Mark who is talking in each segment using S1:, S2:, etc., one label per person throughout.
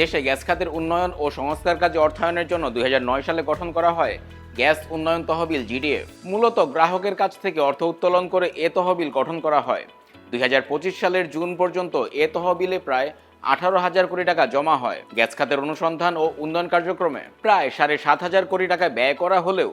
S1: দেশে গ্যাস খাতের উন্নয়ন ও সংস্কার কাজে অর্থায়নের জন্য দুই হাজার নয় সালে গঠন করা হয় গ্যাস উন্নয়ন তহবিল জিডিএফ। মূলত গ্রাহকের কাছ থেকে অর্থ উত্তোলন করে এ তহবিল গঠন করা হয়। দু হাজার পঁচিশ সালের জুন পর্যন্ত এ তহবিলে প্রায় আঠারো হাজার কোটি টাকা জমা হয়। গ্যাস খাতের অনুসন্ধান ও উন্নয়ন কার্যক্রমে প্রায় সাড়ে সাত হাজার কোটি টাকা ব্যয় করা হলেও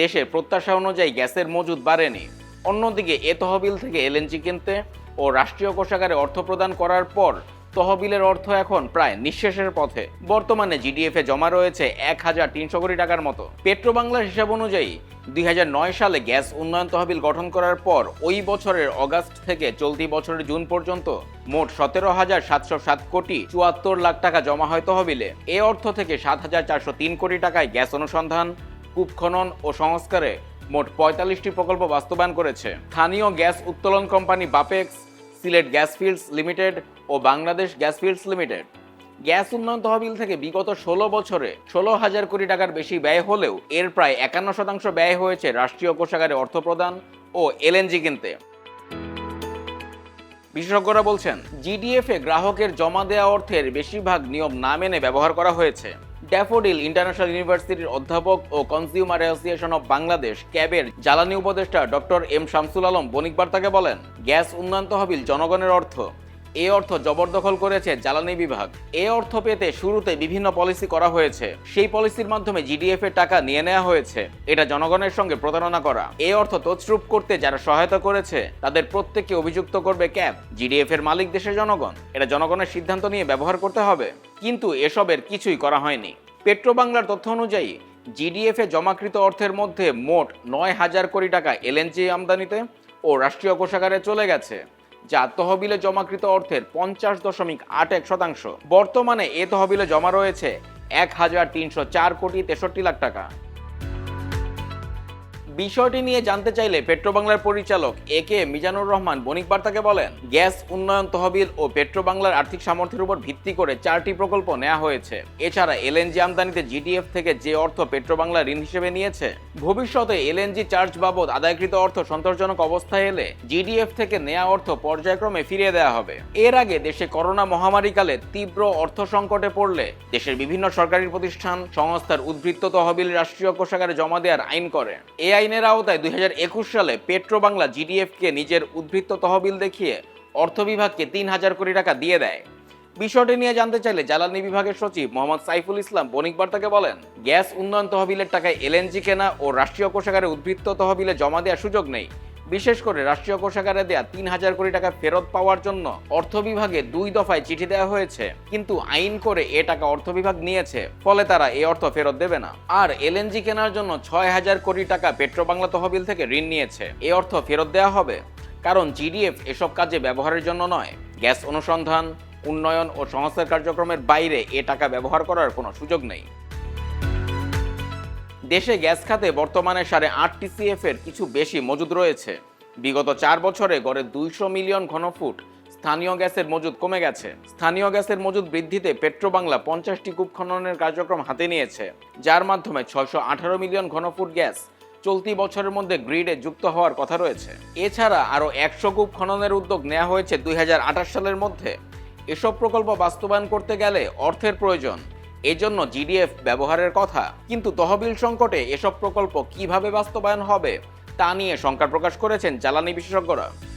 S1: দেশের প্রত্যাশা অনুযায়ী গ্যাসের মজুদ বাড়েনি। অন্যদিকে এ তহবিল থেকে এলএনজি কিনতে ও রাষ্ট্রীয় কোষাগারে অর্থ প্রদান করার পর তহবিলের অর্থ এখন প্রায় নিঃশেষের পথে। বর্তমানে জিডিএফ জমা রয়েছে এক হাজার তিনশো কোটি টাকার মতো। পেট্রোবাংলার হিসাব অনুযায়ী দু হাজার নয় সালে গ্যাস উন্নয়ন তহবিল গঠন করার পর ওই বছরের অগাস্ট থেকে চলতি বছরের জুন পর্যন্ত মোট সতেরো হাজার সাতশো সাত কোটি চুয়াত্তর লাখ টাকা জমা হয় তহবিলে। এ অর্থ থেকে সাত হাজার চারশো তিন কোটি টাকায় গ্যাস অনুসন্ধান, কূপ খনন ও সংস্কারে মোট পঁয়তাল্লিশটি প্রকল্প বাস্তবায়ন করেছে। স্থানীয় গ্যাস উত্তোলন company Bapex Sylhet gas fields limited ও Bangladesh gas fields limited. Gas উন্নয়ন তহবিল থেকে বিগত ষোলো বছরে ষোলো হাজার কোটি টাকার বেশি ব্যয় হলেও এর প্রায় একান্ন শতাংশ ব্যয় হয়েছে রাষ্ট্রীয় কোষাগারে অর্থ প্রদান ও এলএনজি কিনতে। বিশেষজ্ঞরা বলছেন, জিডিএফ এ গ্রাহকের জমা দেওয়া অর্থের বেশিরভাগ নিয়ম না মেনে ব্যবহার করা হয়েছে। ড্যাফোডিল ইন্টারন্যাশনাল ইউনিভার্সিটির অধ্যাপক ও কনজিউমার অ্যাসোসিয়েশন অব বাংলাদেশ, ক্যাবের জ্বালানি উপদেষ্টা ডক্টর এম শামসুল আলম বণিক বার্তাকে বলেন, গ্যাস উন্নয়ন তহবিল জনগণের অর্থ। এ অর্থ জবরদখল করেছে জ্বালানি বিভাগ। এ অর্থ পেতে শুরুতে বিভিন্ন পলিসি করা হয়েছে। সেই পলিসির মাধ্যমে জিডিএফ এর টাকা নিয়ে নেওয়া হয়েছে। এটা জনগণের সঙ্গে প্রতারণা করা। এ অর্থ তছরূপ করতে যারা সহায়তা করেছে, তাদের প্রত্যেককে অভিযুক্ত করবে ক্যাব। জিডিএফ এর মালিক দেশের জনগণ। এটা জনগণের সিদ্ধান্ত নিয়ে ব্যবহার করতে হবে। কিন্তু এসবের কিছুই করা হয়নি। পেট্রো বাংলার তথ্য অনুযায়ী জিডিএফ এ জমাকৃত অর্থের মধ্যে মোট নয় হাজার কোটি টাকা এলএনজি আমদানিতে ও রাষ্ট্রীয় কোষাগারে চলে গেছে। যা তহবিলে জমাকৃত অর্থের পঞ্চাশ দশমিক আট এক শতাংশ। বর্তমানে এ তহবিলে জমা রয়েছে এক হাজার তিনশো চার কোটি তেষট্টি লাখ টাকা। বিষয়টি নিয়ে জানতে চাইলে পেট্রোবাংলার পরিচালক এ কে মিজানুর রহমান বণিক বার্তাকে বলেন, গ্যাস উন্নয়ন তহবিল ও পেট্রোবাংলার আর্থিক সামর্থ্যের উপর ভিত্তি করে চারটি প্রকল্প নেওয়া হয়েছে। এছাড়া এলএনজি আমদানিতে জিডিএফ থেকে যে অর্থ পেট্রোবাংলা ঋণ হিসেবে নিয়েছে, ভবিষ্যতে এলএনজি চার্জ বাবদ আদায়কৃত অর্থ সন্তোষজনক অবস্থায় এলে জিডিএফ থেকে নেওয়া অর্থ পর্যায়ক্রমে ফিরিয়ে দেওয়া হবে। এর আগে দেশে করোনা মহামারীকালে তীব্র অর্থ সংকটে পড়লে দেশের বিভিন্ন সরকারি প্রতিষ্ঠান, সংস্থার উদ্বৃত্ত তহবিল রাষ্ট্রীয় কোষাগারে জমা দেওয়ার আইন করে। এই আইনের আওতায় দুই সালে পেট্রো বাংলা জিডিএফকে নিজের উদ্বৃত্ত তহবিল দেখিয়ে অর্থ বিভাগকে তিন হাজার কোটি টাকা দিয়ে দেয়। বিষয়টি নিয়ে জানতে চাইলে জ্বালানি বিভাগের সচিব মোহাম্মদ সাইফুল ইসলাম বণিক বার্তাকে বলেন, গ্যাস উন্নয়ন তহবিলের টাকায় এলএনজি কেনা ও রাষ্ট্রীয় কোষাগারে উদ্বৃত্ত তহবিলে জমা দেওয়ার সুযোগ নেই। বিশেষ করে রাষ্ট্রীয় কোষাগারে দেয়া তিন হাজার কোটি টাকা ফেরত পাওয়ার জন্য অর্থ বিভাগে দুই দফায় চিঠি দেওয়া হয়েছে। কিন্তু আইন করে এ টাকা অর্থ বিভাগ নিয়েছে, ফলে তারা এ অর্থ ফেরত দেবে না। আর এলএনজি কেনার জন্য ছয় হাজার কোটি টাকা পেট্রোবাংলা তহবিল থেকে ঋণ নিয়েছে। এ অর্থ ফেরত দেওয়া হবে, কারণ জিডিএফ এসব কাজে ব্যবহারের জন্য নয়। গ্যাস অনুসন্ধান, উন্নয়ন ও সংস্কার কার্যক্রমের বাইরে এ টাকা ব্যবহার করার কোনো সুযোগ নেই। দেশে গ্যাস খাতে বর্তমানে সাড়ে আট টিসিএফ এর কিছু বেশি মজুদ রয়েছে। বিগত চার বছরে গড়ে দুইশো মিলিয়ন ঘনফুট। স্থানীয় গ্যাসের মজুদ কমে গেছে। স্থানীয় গ্যাসের মজুদ বৃদ্ধিতে পেট্রোবাংলা পঞ্চাশটি কূপ খননের কার্যক্রম হাতে নিয়েছে। যার মাধ্যমে ছয়শো আঠারো মিলিয়ন ঘনফুট গ্যাস চলতি বছরের মধ্যে গ্রিডে যুক্ত হওয়ার কথা রয়েছে। এছাড়া আরও একশো কূপ খননের উদ্যোগ নেওয়া হয়েছে দুই হাজার আঠাশ সালের মধ্যে। এসব প্রকল্প বাস্তবায়ন করতে গেলে অর্থের প্রয়োজন। এজন্য জিডিএফ ব্যবহারের কথা। কিন্তু তহবিল সংকটে এসব প্রকল্প কীভাবে বাস্তবায়ন হবে, তা নিয়ে শঙ্কা প্রকাশ করেছেন জ্বালানি বিশেষজ্ঞরা।